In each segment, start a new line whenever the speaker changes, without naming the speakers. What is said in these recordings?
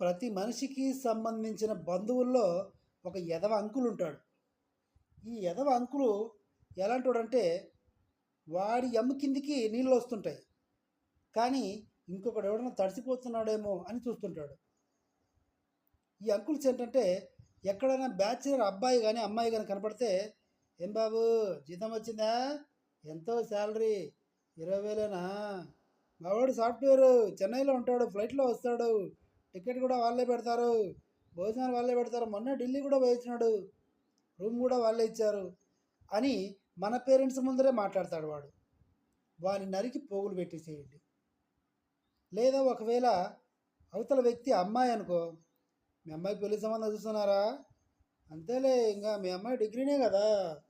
ప్రతి మనిషికి సంబంధించిన బంధువుల్లో ఒక ఎదవ అంకులు ఉంటాడు. ఈ ఎదవ అంకులు ఎలాంటోడంటే వాడి ఎమ్మ కిందికి నీళ్ళు వస్తుంటాయి. కానీ ఇంకొకడు ఎవడన్నా తడిసిపోతున్నాడేమో అని చూస్తుంటాడు. ఈ అంకుల్స్ ఏంటంటే ఎక్కడైనా బ్యాచిలర్ అబ్బాయి కానీ అమ్మాయి కానీ కనపడితే ఏం బాబు జీతం వచ్చిందా? ఎంతో శాలరీ? ఇరవై వేలేనా? మావాడు సాఫ్ట్వేర్ చెన్నైలో ఉంటాడు ఫ్లైట్లో వస్తాడు. టికెట్ కూడా వాళ్ళే పెడతారు. భోజనాలు వాళ్ళే పెడతారు. మొన్న ఢిల్లీ కూడా పోయించినాడు. రూమ్ కూడా వాళ్ళే ఇచ్చారు అని మన పేరెంట్స్ ముందరే మాట్లాడతాడు వాడు. వాని నరికి పోగులు పెట్టేసేయండి. లేదా ఒకవేళ అవతల వ్యక్తి అమ్మాయి అనుకో మీ అమ్మాయి పెళ్ళి సంబంధం చూస్తున్నారా? అంతేలే ఇంకా మీ అమ్మాయి డిగ్రీనే కదా.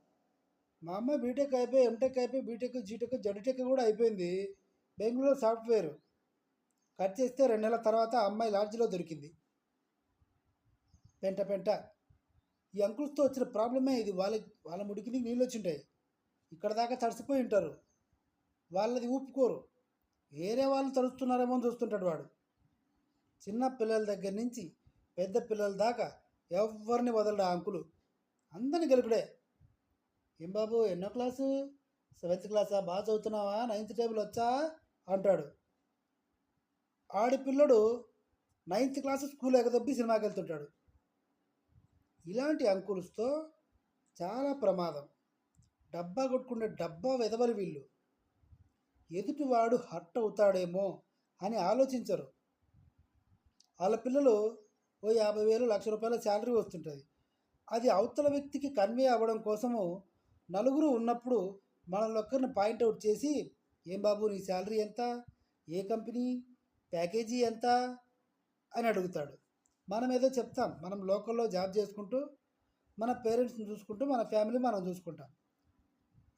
మా అమ్మాయి బీటెక్ అయిపోయి ఎంటెక్ అయిపోయి బీటెక్ జీటెక్ జడిటెక్ కూడా అయిపోయింది. బెంగళూరు సాఫ్ట్వేర్. కట్ చేస్తే రెండు నెలల తర్వాత అమ్మాయి లాడ్జ్లో దొరికింది. పెంట పెంట. ఈ అంకుల్స్తో వచ్చిన ప్రాబ్లమే ఇది. వాళ్ళ వాళ్ళ ముడికి నీళ్ళు వచ్చి ఉంటాయి ఇక్కడ దాకా తడిసిపోయి ఉంటారు. వాళ్ళది ఊపుకోరు. వేరే వాళ్ళు తడుస్తున్నారేమో అని చూస్తుంటాడు వాడు. చిన్న పిల్లల దగ్గర నుంచి పెద్ద పిల్లల దాకా ఎవరిని వదలడు ఆ అంకులు. అందరిని గెలుకుడే ఏం బాబు ఎన్నో క్లాసు? సెవెంత్ క్లాసా? బాగా చదువుతున్నావా? నైన్త్ టేబుల్ వచ్చా? అంటాడు. ఆడపిల్లడు నైన్త్ క్లాస్ స్కూల్ ఎగదొబ్బి సినిమాకి వెళ్తుంటాడు. ఇలాంటి అంకుల్స్తో చాలా ప్రమాదం. డబ్బా కొట్టుకునే డబ్బా వెదవలి వీళ్ళు. ఎదుటివాడు హర్ట్ అవుతాడేమో అని ఆలోచించరు. వాళ్ళ పిల్లలు ఓ యాభై వేలు లక్ష రూపాయల శాలరీ వస్తుంటుంది. అది అవతల వ్యక్తికి కన్వే అవ్వడం కోసము నలుగురు ఉన్నప్పుడు మనల్ని ఒక్కరిని పాయింట్అవుట్ చేసి ఏం బాబు నీ శాలరీ ఎంత? ఏ కంపెనీ? ప్యాకేజీ ఎంత అని అడుగుతాడు. మనం ఏదో చెప్తాం. మనం లోకల్లో జాబ్ చేసుకుంటూ మన పేరెంట్స్ని చూసుకుంటూ మన ఫ్యామిలీ మనం చూసుకుంటాం.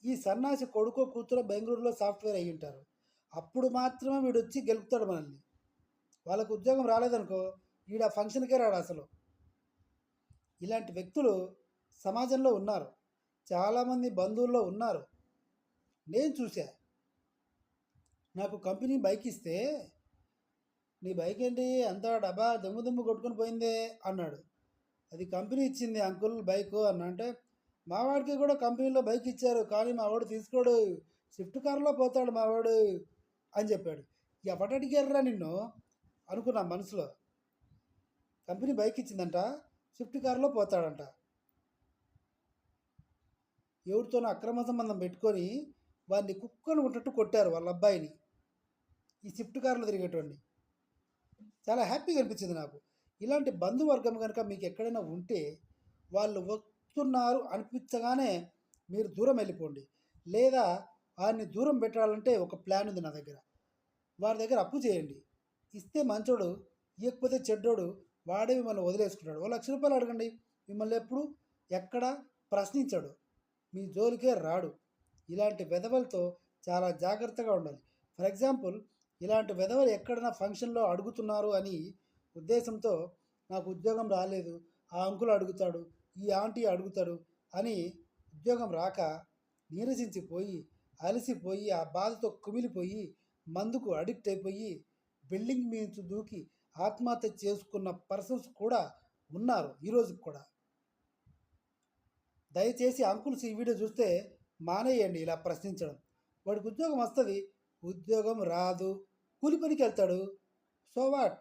ఈ సన్నాసి కొడుకో కూతురో బెంగళూరులో సాఫ్ట్వేర్ అయ్యి ఉంటారు. అప్పుడు మాత్రమే వీడు వచ్చి గెలుపుతాడు మనల్ని. వాళ్ళకు ఉద్యోగం రాలేదనుకో వీడు ఆ ఫంక్షన్కే రాడు అసలు. ఇలాంటి వ్యక్తులు సమాజంలో ఉన్నారు. చాలామంది బంధువుల్లో ఉన్నారు. నేను చూసా నాకు కంపెనీ బైక్ ఇస్తే నీ బైక్ ఏంటి? అంతా డబ్బా దుమ్ము దుమ్ము కొట్టుకొని పోయిందే అన్నాడు. అది కంపెనీ ఇచ్చింది అంకుల్ బైక్ అన్న అంటే మావాడికి కూడా కంపెనీలో బైక్ ఇచ్చారు కానీ మావాడు తీసుకోడు. స్విఫ్ట్ కారులో పోతాడు మావాడు అని చెప్పాడు. ఎవడు అడిగారురా నిన్ను? అనుకున్నా మనసులో. కంపెనీ బైక్ ఇచ్చిందంట స్విఫ్ట్ కారులో పోతాడంట. ఎవరితోనో అక్రమ సంబంధం పెట్టుకొని వాడిని కుక్కను ఉంటట్టు కొట్టారు వాళ్ళ అబ్బాయిని. ఈ స్విఫ్ట్ కారులో తిరిగేటోడిని. చాలా హ్యాపీగా అనిపించింది నాకు. ఇలాంటి బంధువర్గం కనుక మీకు ఎక్కడైనా ఉంటే వాళ్ళు వస్తున్నారు అనిపించగానే మీరు దూరం వెళ్ళిపోండి. లేదా వారిని దూరం పెట్టాలంటే ఒక ప్లాన్ ఉంది నా దగ్గర. వారి దగ్గర అప్పు చేయండి. ఇస్తే మంచోడు ఇవ్వకపోతే చెడ్డోడు వాడే మిమ్మల్ని వదిలేసుకుంటాడు. ఓ లక్ష రూపాయలు అడగండి. మిమ్మల్ని ఎప్పుడు? ఎక్కడ? ప్రశ్నించాడు. మీ జోలికే రాడు. ఇలాంటి వెధవలతో చాలా జాగ్రత్తగా ఉండాలి. ఫర్ ఎగ్జాంపుల్ ఇలాంటి వెధవలు ఎక్కడైనా ఫంక్షన్లో అడుగుతున్నారు అని ఉద్దేశంతో నాకు ఉద్యోగం రాలేదు. ఆ అంకుల్ అడుగుతాడు ఈ ఆంటీ అడుగుతాడు అని ఉద్యోగం రాక నీరసించిపోయి అలసిపోయి ఆ బాధతో కుమిలిపోయి మందుకు అడిక్ట్ అయిపోయి బిల్డింగ్ మీద దూకి ఆత్మహత్య చేసుకున్న పర్సన్స్ కూడా ఉన్నారు ఈరోజు కూడా. దయచేసి అంకుల్స్ ఈ వీడియో చూస్తే మానేయండి ఇలా ప్రశ్నించడం. వాడికి ఉద్యోగం వస్తుంది ఉద్యోగం రాదు. కూలి పనికి వెళ్తాడు. So what